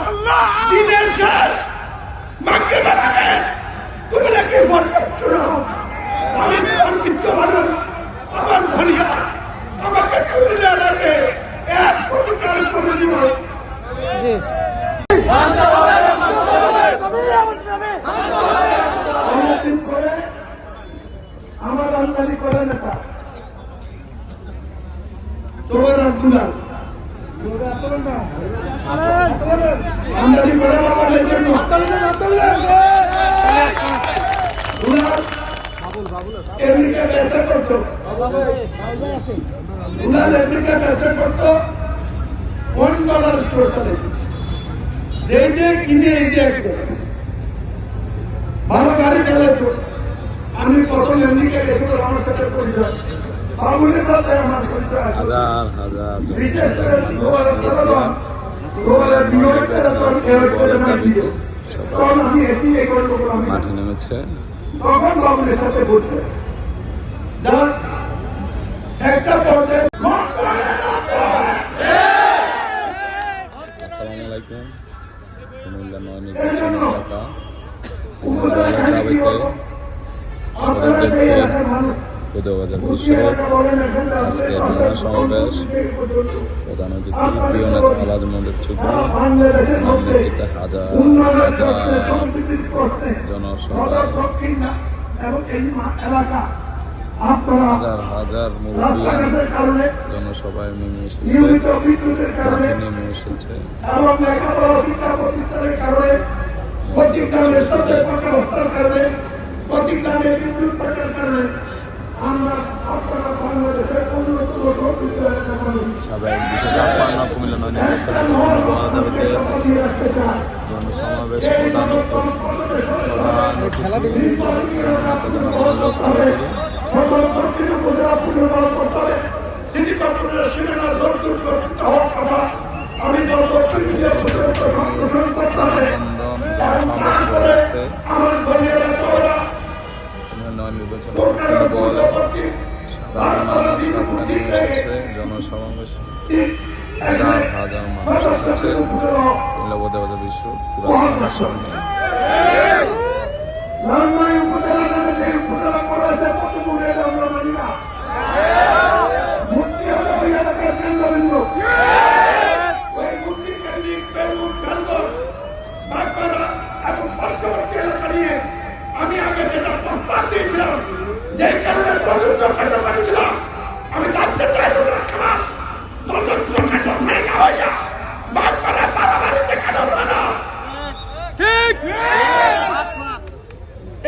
আল্লাহ দিনের শেষ মাগরিবের আগে তুমি নাকি বরকত চুনো আমি বঞ্চিত মানুষ আমার ভালিয়া আমাকে আমার আমদানি করে নেতা। সোহেল আব্দুল্লাহ আমদানি করে বাবার জন্য এমনিকে ব্যবসা করতো উনার এমনিকে ব্যবসা করতো ওয়ান চালাইতো ভালো গাড়ি চালাতো আমি প্রথম এমনিকে আমার সাথে হাজার হাজার। মাঠে নেমেছে। একটা পর্যায়ে আসসালামু আলাইকুম। কুমিল্লা নয় নির্বাচন এলাকা। কুমিল্লা এলাকা সদরদেরকে খুদেবাজার বিশ্বরোড আজকে মহাসমাবেশ প্রধান অতিথি প্রিয় নেতা আলাজ মন্দির নেতৃত্বে হাজার হাজার জনসভা হাজার হাজার মুরব্বিয়ান জনসভায় নেমে এসেছে। নেমে এসেছে। কারণে সাবেক দুশো ছাপ্পান্ন কুমিল্লা নয় দাবিতে জনসমাবেশ প্রধান আমি নয় নির্বাচন এসেছে হাজার হাজার মানুষ এসেছে বোঝা বোঝা বিশ্ব পুরো সামনে। মানি আমি আগে যেটা প্রস্তাব দিয়েছিলাম, যে কারণে তদন্ত আমি জানতে চাই রাখা তদন্ত কাণ্ড জায়গা হইয়া বাগমারা পারাবাড়িতে কেন না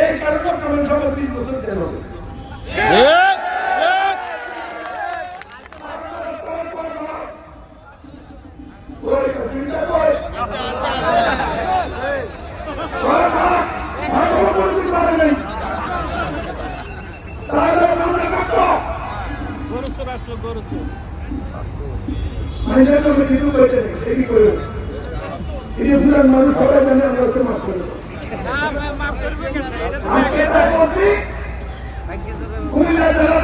এই কারণে কমন সবার বিশ বছর জেল হবে ওই কপিলটা কই? ওই খা, ভালো বলতে পারে নাই। তাহলে আমরা কাটো। আমি যে তোকে কিছু কইতে নেই, এই কি করব? এই যে পুরান মানুষ সবাই জানে আমরা ওকে মাফ করে কুমিল্লা জেলা